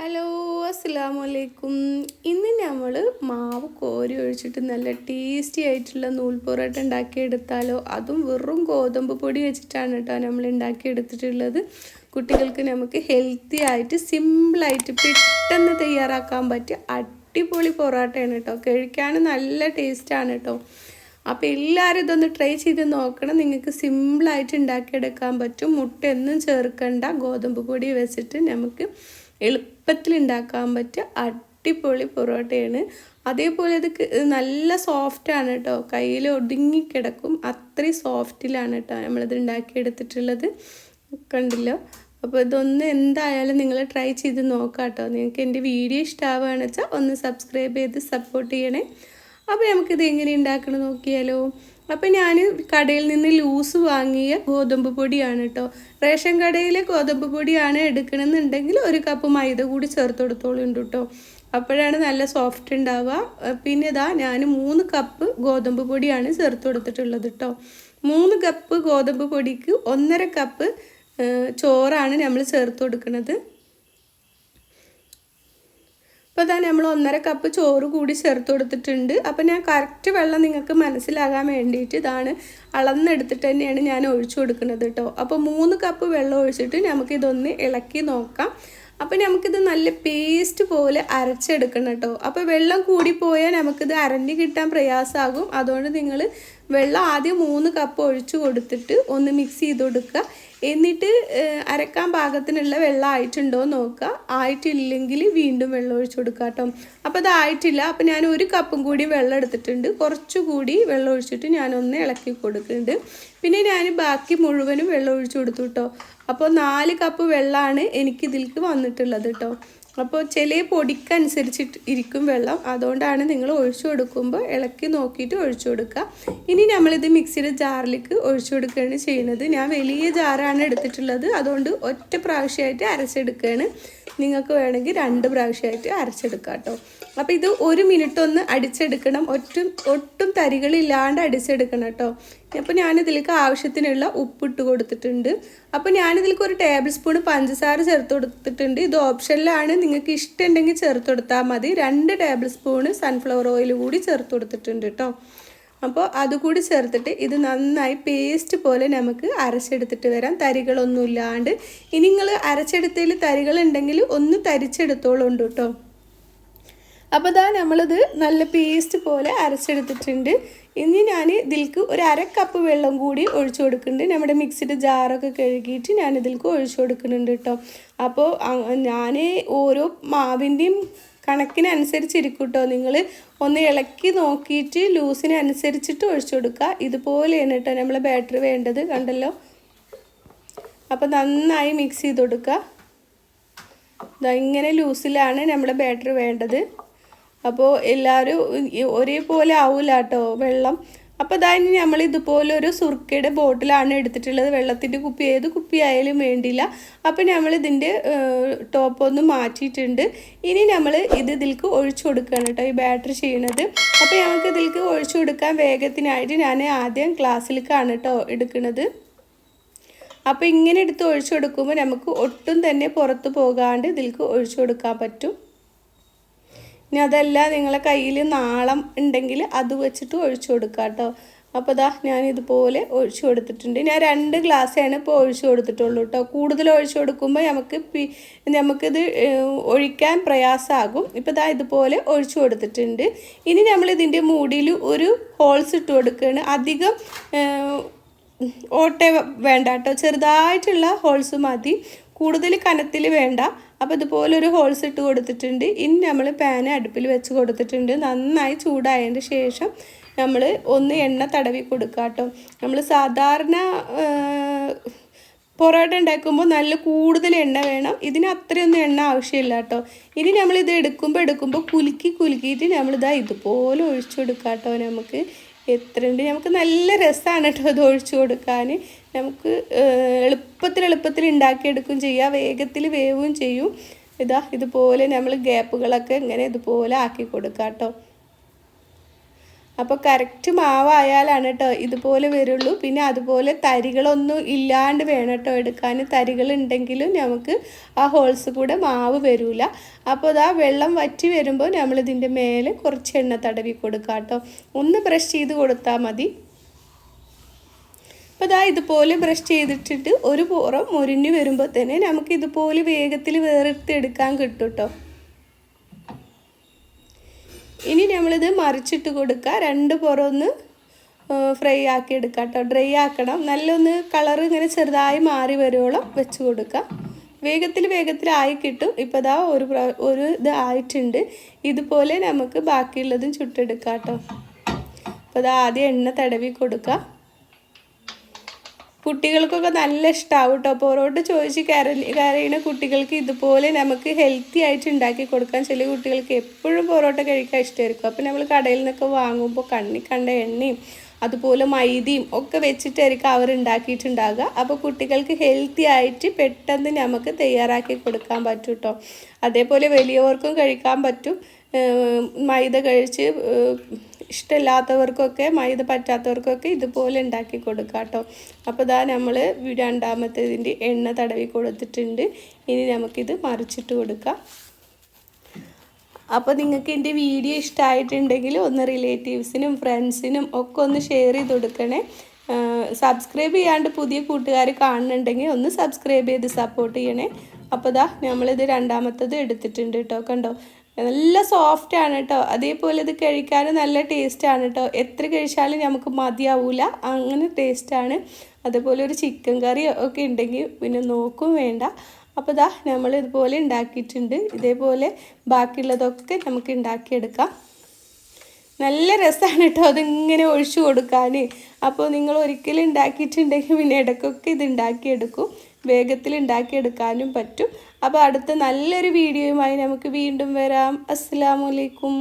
Hello അസ്സാമു അലൈക്കും ഇന്ന് നമ്മൾ മാവ് കോരി ഒഴിച്ചിട്ട് നല്ല ടേസ്റ്റി ആയിട്ടുള്ള നൂൽ പൊറോട്ട ഉണ്ടാക്കിയെടുത്താലോ? അതും വെറും ഗോതമ്പ് പൊടി വെച്ചിട്ടാണ് കേട്ടോ നമ്മൾ ഉണ്ടാക്കിയെടുത്തിട്ടുള്ളത്. കുട്ടികൾക്ക് നമുക്ക് ഹെൽത്തി ആയിട്ട് സിമ്പിളായിട്ട് പെട്ടെന്ന് തയ്യാറാക്കാൻ പറ്റിയ അടിപൊളി പൊറോട്ടയാണ് കേട്ടോ. കഴിക്കാൻ നല്ല ടേസ്റ്റാണ് കേട്ടോ. അപ്പോൾ എല്ലാവരും ഇതൊന്ന് ട്രൈ ചെയ്ത് നോക്കണം. നിങ്ങൾക്ക് സിമ്പിളായിട്ട് ഉണ്ടാക്കിയെടുക്കാൻ പറ്റും. മുട്ടയൊന്നും ചേർക്കണ്ട. ഗോതമ്പ് പൊടി വെച്ചിട്ട് നമുക്ക് എളുപ്പത്തിൽ ഉണ്ടാക്കാൻ പറ്റിയ അടിപൊളി പൊറോട്ടയാണ്. അതേപോലെ ഇത് നല്ല സോഫ്റ്റാണ് കേട്ടോ കയ്യിൽ ഒതുങ്ങിക്കിടക്കും അത്രയും സോഫ്റ്റിലാണ് കേട്ടോ നമ്മളിത് ഉണ്ടാക്കിയെടുത്തിട്ടുള്ളത്. കണ്ടില്ല. അപ്പോൾ ഇതൊന്ന് എന്തായാലും നിങ്ങൾ ട്രൈ ചെയ്ത് നോക്കാം കേട്ടോ നിങ്ങൾക്ക് എന്റെ വീഡിയോ ഇഷ്ടമാവുകയാണെന്ന് വെച്ചാൽ ഒന്ന് സബ്സ്ക്രൈബ് ചെയ്ത് സപ്പോർട്ട് ചെയ്യണേ. അപ്പോൾ നമുക്കിത് എങ്ങനെ ഉണ്ടാക്കണം നോക്കിയാലോ. അപ്പോൾ ഞാൻ കടയിൽ നിന്ന് ലൂസ് വാങ്ങിയ ഗോതമ്പ് പൊടിയാണ് കേട്ടോ റേഷൻ കടയിലെ ഗോതമ്പ് പൊടിയാണ് എടുക്കണമെന്നുണ്ടെങ്കിൽ ഒരു കപ്പ് മൈദ കൂടി ചേർത്ത് കൊടുത്തോളുണ്ട് കേട്ടോ അപ്പോഴാണ് നല്ല സോഫ്റ്റ് ഉണ്ടാവുക. പിന്നെ ഇതാ ഞാൻ മൂന്ന് കപ്പ് ഗോതമ്പ് പൊടിയാണ് ചേർത്ത് കൊടുത്തിട്ടുള്ളത് കേട്ടോ മൂന്ന് കപ്പ് ഗോതമ്പ് പൊടിക്ക് ഒന്നര കപ്പ് ചോറാണ് നമ്മൾ ചേർത്ത് കൊടുക്കുന്നത് അപ്പോൾ തന്നെ നമ്മൾ ഒന്നര കപ്പ് ചോറ് കൂടി ചേർത്ത് കൊടുത്തിട്ടുണ്ട്. അപ്പോൾ ഞാൻ കറക്റ്റ് വെള്ളം നിങ്ങൾക്ക് മനസ്സിലാകാൻ വേണ്ടിയിട്ട് ഇതാണ് അളന്നെടുത്തിട്ട് തന്നെയാണ് ഞാൻ ഒഴിച്ചു കൊടുക്കുന്നത് കേട്ടോ അപ്പോൾ മൂന്ന് കപ്പ് വെള്ളം ഒഴിച്ചിട്ട് നമുക്കിതൊന്ന് ഇളക്കി നോക്കാം. അപ്പോൾ നമുക്കിത് നല്ല പേസ്റ്റ് പോലെ അരച്ചെടുക്കണം കേട്ടോ അപ്പോൾ വെള്ളം കൂടിപ്പോയാൽ നമുക്കിത് അരഞ്ഞ് കിട്ടാൻ പ്രയാസമാകും അതുകൊണ്ട് നിങ്ങൾ വെള്ളം ആദ്യം മൂന്ന് കപ്പ് ഒഴിച്ചു കൊടുത്തിട്ട് ഒന്ന് മിക്സ് ചെയ്ത് കൊടുക്കുക. എന്നിട്ട് അരക്കാൻ പാകത്തിനുള്ള വെള്ളം ആയിട്ടുണ്ടോ എന്ന് നോക്കുക. ആയിട്ടില്ലെങ്കിൽ വീണ്ടും വെള്ളം ഒഴിച്ചു കൊടുക്കുക കേട്ടോ. അപ്പോൾ അതായിട്ടില്ല അപ്പോൾ ഞാൻ ഒരു കപ്പും കൂടി വെള്ളം എടുത്തിട്ടുണ്ട്. കുറച്ചുകൂടി വെള്ളം ഒഴിച്ചിട്ട് ഞാനൊന്ന് ഇളക്കി കൊടുക്കുന്നുണ്ട്. പിന്നെ ഞാൻ ബാക്കി മുഴുവനും വെള്ളം ഒഴിച്ചു കൊടുത്തു കേട്ടോ. അപ്പോൾ നാല് കപ്പ് വെള്ളമാണ് എനിക്കിതിലേക്ക് വന്നിട്ടുള്ളത് കേട്ടോ. അപ്പോൾ ചില പൊടിക്കനുസരിച്ചിട്ട് ഇരിക്കും വെള്ളം. അതുകൊണ്ടാണ് നിങ്ങൾ ഒഴിച്ചു കൊടുക്കുമ്പോൾ ഇളക്കി നോക്കിയിട്ട് ഒഴിച്ചു കൊടുക്കുക ഇനി നമ്മളിത് മിക്സിയുടെ ജാറിലേക്ക് ഒഴിച്ചു കൊടുക്കുകയാണ് ചെയ്യുന്നത്. ഞാൻ വലിയ ജാറാണ് എടുത്തിട്ടുള്ളത്. അതുകൊണ്ട് ഒറ്റ പ്രാവശ്യമായിട്ട് അരച്ചെടുക്കുകയാണ്. നിങ്ങൾക്ക് വേണമെങ്കിൽ രണ്ട് പ്രാവശ്യമായിട്ട് അരച്ചെടുക്കാം കേട്ടോ. അപ്പോൾ ഇത് ഒരു മിനിറ്റ് ഒന്ന് അടിച്ചെടുക്കണം. ഒട്ടും ഒട്ടും തരികളില്ലാണ്ട് അടിച്ചെടുക്കണം കേട്ടോ. അപ്പോൾ ഞാനിതിലേക്ക് ആവശ്യത്തിനുള്ള ഉപ്പിട്ട് കൊടുത്തിട്ടുണ്ട്. അപ്പോൾ ഞാനിതിലേക്ക് ഒരു ടേബിൾ സ്പൂൺ പഞ്ചസാര ചേർത്ത് കൊടുത്തിട്ടുണ്ട്. ഇത് ഓപ്ഷനിലാണ് നിങ്ങൾക്ക് ഇഷ്ടമുണ്ടെങ്കിൽ ചേർത്ത് കൊടുത്താൽ മതി. രണ്ട് ടേബിൾ സ്പൂണ് സൺഫ്ലവർ ഓയിൽ കൂടി ചേർത്ത് കൊടുത്തിട്ടുണ്ട് കേട്ടോ അപ്പോൾ അതുകൂടി ചേർത്തിട്ട് ഇത് നന്നായി പേസ്റ്റ് പോലെ നമുക്ക് അരച്ചെടുത്തിട്ട് വരാം. തരികളൊന്നും ഇല്ലാണ്ട് ഇനി നിങ്ങൾ അരച്ചെടുത്തതിൽ തരികളുണ്ടെങ്കിൽ ഒന്ന് തരിച്ചെടുത്തോളുണ്ട് കേട്ടോ അപ്പോൾ ഇതാ നമ്മളിത് നല്ല പേസ്റ്റ് പോലെ അരച്ചെടുത്തിട്ടുണ്ട്. ഇനി ഞാൻ ഇതിൽക്ക് ഒരു അര കപ്പ് വെള്ളം കൂടി ഒഴിച്ചു കൊടുക്കുന്നുണ്ട്. നമ്മുടെ മിക്സിയുടെ ജാറൊക്കെ കഴുകിയിട്ട് ഞാൻ ഇതിൽക്ക് ഒഴിച്ചു കൊടുക്കുന്നുണ്ട് കേട്ടോ അപ്പോൾ ഞാൻ ഓരോ മാവിന്റെയും കണക്കിനനുസരിച്ചിരിക്കും കേട്ടോ നിങ്ങൾ ഒന്ന് ഇളക്കി നോക്കിയിട്ട് ലൂസിനനുസരിച്ചിട്ട് ഒഴിച്ചു കൊടുക്കുക ഇതുപോലെയാണ് കേട്ടോ നമ്മൾ ബാറ്ററി വേണ്ടത് കണ്ടല്ലോ? അപ്പോൾ നന്നായി മിക്സ് ചെയ്ത് കൊടുക്കുക ഇങ്ങനെ ലൂസിലാണ് നമ്മുടെ ബാറ്ററി വേണ്ടത്. അപ്പോൾ എല്ലാവരും ഒരേപോലെ ആവില്ല കേട്ടോ വെള്ളം അപ്പോൾ അതായത് നമ്മൾ ഇതുപോലെ ഒരു സുർക്കയുടെ ബോട്ടിലാണ് എടുത്തിട്ടുള്ളത്. വെള്ളത്തിന്റെ കുപ്പി ഏത് കുപ്പി ആയാലും വേണ്ടില്ല. അപ്പോൾ നമ്മൾ ഇതിന്റെ ടോപ്പ് ഒന്ന് മാറ്റിയിട്ടുണ്ട്. ഇനി നമ്മൾ ഇത് ഇതിലേക്ക് ഒഴിച്ചു കൊടുക്കുകയാണ് കേട്ടോ ഈ ബാറ്ററി ചെയ്യണത്. അപ്പോൾ നമുക്ക് ഇതിലേക്ക് ഒഴിച്ചു കൊടുക്കാൻ വേഗത്തിനായിട്ട് ഞാൻ ആദ്യം ഗ്ലാസ്സിലേക്കാണ് കേട്ടോ എടുക്കുന്നത് അപ്പോൾ ഇങ്ങനെ എടുത്ത് ഒഴിച്ചു കൊടുക്കുമ്പോൾ നമുക്ക് ഒട്ടും തന്നെ പുറത്ത് പോകാണ്ട് ഇതിലേക്ക് ഒഴിച്ചു കൊടുക്കാൻ പറ്റും. ഇനി അതല്ല നിങ്ങളെ കയ്യിൽ നാളം ഉണ്ടെങ്കിൽ അത് വെച്ചിട്ട് ഒഴിച്ചു കൊടുക്കുക കേട്ടോ അപ്പോൾ ദാ ഞാൻ ഇതുപോലെ ഒഴിച്ചു കൊടുത്തിട്ടുണ്ട്. ഞാൻ രണ്ട് ഗ്ലാസ്സാണ് ഇപ്പോൾ ഒഴിച്ചു കൊടുത്തിട്ടുള്ളൂ കേട്ടോ കൂടുതൽ ഒഴിച്ചു കൊടുക്കുമ്പോൾ നമുക്ക് പി നമുക്കിത് ഒഴിക്കാൻ പ്രയാസമാകും ഇപ്പോൾ ദാ ഇതുപോലെ ഒഴിച്ചു കൊടുത്തിട്ടുണ്ട്. ഇനി നമ്മൾ ഇതിന്റെ മൂടിയിൽ ഒരു ഹോൾസ് ഇട്ട് കൊടുക്കുകയാണ്. അധികം ഓട്ട വേണ്ട കേട്ടോ ചെറുതായിട്ടുള്ള ഹോൾസ് മതി. കൂടുതൽ കനത്തിൽ വേണ്ട. അപ്പോൾ ഇതുപോലെ ഒരു ഹോൾസ് ഇട്ട് കൊടുത്തിട്ടുണ്ട്. ഇനി നമ്മൾ പാൻ അടുപ്പിൽ വെച്ച് കൊടുത്തിട്ടുണ്ട്. നന്നായി ചൂടായതിന് ശേഷം നമ്മൾ ഒന്ന് എണ്ണ തടവി കൊടുക്കുക കേട്ടോ. നമ്മൾ സാധാരണ പൊറോട്ട ഉണ്ടാക്കുമ്പോൾ നല്ല കൂടുതൽ എണ്ണ വേണം. ഇതിന് അത്രയൊന്നും എണ്ണ ആവശ്യമില്ല കേട്ടോ. ഇനി നമ്മളിത് എടുക്കുമ്പോൾ എടുക്കുമ്പോൾ കുലുക്കി കുലുക്കിയിട്ട് നമ്മളിതാ ഇതുപോലെ ഒഴിച്ചു കൊടുക്കാം കേട്ടോ. നമുക്ക് എത്രയുണ്ട്? നമുക്ക് നല്ല രസമാണ് കേട്ടോ ഇത് ഒഴിച്ചു കൊടുക്കാൻ. നമുക്ക് എളുപ്പത്തിൽ എളുപ്പത്തിൽ ഉണ്ടാക്കിയെടുക്കും ചെയ്യാം. വേഗത്തിൽ വേവും ചെയ്യും. ഇതാ ഇതുപോലെ നമ്മൾ ഗ്യാപ്പുകളൊക്കെ ഇങ്ങനെ ഇതുപോലെ ആക്കി കൊടുക്കാം കേട്ടോ. അപ്പോൾ കറക്റ്റ് മാവായാലാണ് കേട്ടോ ഇതുപോലെ വരുള്ളൂ. പിന്നെ അതുപോലെ തരികളൊന്നും ഇല്ലാണ്ട് വേണം കേട്ടോ എടുക്കാൻ. തരികൾ ഉണ്ടെങ്കിലും നമുക്ക് ആ ഹോൾസ് കൂടെ മാവ് വരില്ല അപ്പോൾ അതാ വെള്ളം വറ്റി വരുമ്പോൾ നമ്മളിതിന്റെ മേലെ കുറച്ച് എണ്ണ തടവി കൊടുക്കാം കേട്ടോ. ഒന്ന് ബ്രഷ് ചെയ്ത് കൊടുത്താൽ മതി. അപ്പോൾ അതാ ഇതുപോലെ ബ്രഷ് ചെയ്തിട്ടിട്ട് ഒരു പുറം മുരിഞ്ഞ് വരുമ്പോൾ തന്നെ നമുക്ക് ഇതുപോലെ വേഗത്തിൽ വേറിട്ടെടുക്കാൻ കിട്ടും കേട്ടോ ഇനി നമ്മളിത് മറിച്ചിട്ട് കൊടുക്കുക രണ്ട് പുറം ഒന്ന് ഫ്രൈ ആക്കി എടുക്കുക കേട്ടോ. ഡ്രൈ ആക്കണം. നല്ലൊന്ന് കളർ ഇങ്ങനെ ചെറുതായി മാറി വരുവോളം വെച്ച് കൊടുക്കുക വേഗത്തിൽ വേഗത്തിലായി കിട്ടും. ഇപ്പോൾ ഇതാ ഒരു ഒരു ഇത് ആയിട്ടുണ്ട്. ഇതുപോലെ നമുക്ക് ബാക്കിയുള്ളതും ചുട്ടെടുക്കാം കേട്ടോ. അപ്പോൾ അത് ആദ്യം എണ്ണ തടവി കൊടുക്കുക കുട്ടികൾക്കൊക്കെ നല്ല ഇഷ്ടമാവും കേട്ടോ പൊറോട്ട ചോദിച്ച് കരയുന്ന കുട്ടികൾക്ക് ഇതുപോലെ നമുക്ക് ഹെൽത്തി ആയിട്ട് ഉണ്ടാക്കി കൊടുക്കാൻ ചില കുട്ടികൾക്ക് എപ്പോഴും പൊറോട്ട കഴിക്കാൻ ഇഷ്ടമായിരിക്കും അപ്പോൾ നമ്മൾ കടയിൽ നിന്നൊക്കെ വാങ്ങുമ്പോൾ കണ്ണി കണ്ട എണ്ണയും അതുപോലെ മൈദയും ഒക്കെ വെച്ചിട്ടായിരിക്കും അവർ ഉണ്ടാക്കിയിട്ടുണ്ടാകുക അപ്പോൾ കുട്ടികൾക്ക് ഹെൽത്തി ആയിട്ട് പെട്ടെന്ന് നമുക്ക് തയ്യാറാക്കി കൊടുക്കാൻ പറ്റും കേട്ടോ അതേപോലെ വലിയവർക്കും കഴിക്കാൻ പറ്റും. മൈദ കഴിച്ച് ഇഷ്ടമില്ലാത്തവർക്കൊക്കെ മൈദ പറ്റാത്തവർക്കൊക്കെ ഇതുപോലെ ഉണ്ടാക്കി കൊടുക്കാം കേട്ടോ. അപ്പോൾ ഇതാ നമ്മൾ രണ്ടാമത്തേതിന്റെ എണ്ണ തടവി കൊടുത്തിട്ടുണ്ട്. ഇനി നമുക്കിത് മറിച്ചിട്ട് കൊടുക്കാം. അപ്പോൾ നിങ്ങൾക്ക് എന്റെ വീഡിയോ ഇഷ്ടമായിട്ടുണ്ടെങ്കിൽ ഒന്ന് റിലേറ്റീവ്സിനും ഫ്രണ്ട്സിനും ഒക്കെ ഒന്ന് ഷെയർ ചെയ്ത് കൊടുക്കണേ. സബ്സ്ക്രൈബ് ചെയ്യാണ്ട് പുതിയ കൂട്ടുകാർ കാണുന്നുണ്ടെങ്കിൽ ഒന്ന് സബ്സ്ക്രൈബ് ചെയ്ത് സപ്പോർട്ട് ചെയ്യണേ. അപ്പോൾ ഇതാ നമ്മളിത് രണ്ടാമത്തത് എടുത്തിട്ടുണ്ട് കേട്ടോ കണ്ടോ? നല്ല സോഫ്റ്റ് ആണ് കേട്ടോ അതേപോലെ ഇത് കഴിക്കാൻ നല്ല ടേസ്റ്റാണ് കേട്ടോ എത്ര കഴിച്ചാലും നമുക്ക് മതിയാവൂല. അങ്ങനെ ടേസ്റ്റാണ് അതുപോലെ ഒരു ചിക്കൻ കറി ഒക്കെ ഉണ്ടെങ്കിൽ പിന്നെ നോക്കും വേണ്ട. അപ്പോൾ ഇതാ നമ്മൾ ഇതുപോലെ ഉണ്ടാക്കിയിട്ടുണ്ട്. ഇതേപോലെ ബാക്കിയുള്ളതൊക്കെ നമുക്ക് ഉണ്ടാക്കിയെടുക്കാം. നല്ല രസമാണ് കേട്ടോ അതിങ്ങനെ ഒഴിച്ചു കൊടുക്കാൻ അപ്പോൾ നിങ്ങൾ ഒരിക്കലും ഉണ്ടാക്കിയിട്ടുണ്ടെങ്കിൽ പിന്നെ ഇടയ്ക്കൊക്കെ ഇത് ഉണ്ടാക്കിയെടുക്കും. വേഗത്തിൽ ഉണ്ടാക്കിയെടുക്കാനും പറ്റും. അപ്പോൾ അടുത്ത നല്ലൊരു വീഡിയോയുമായി നമുക്ക് വീണ്ടും വരാം. അസ്സാമലൈക്കും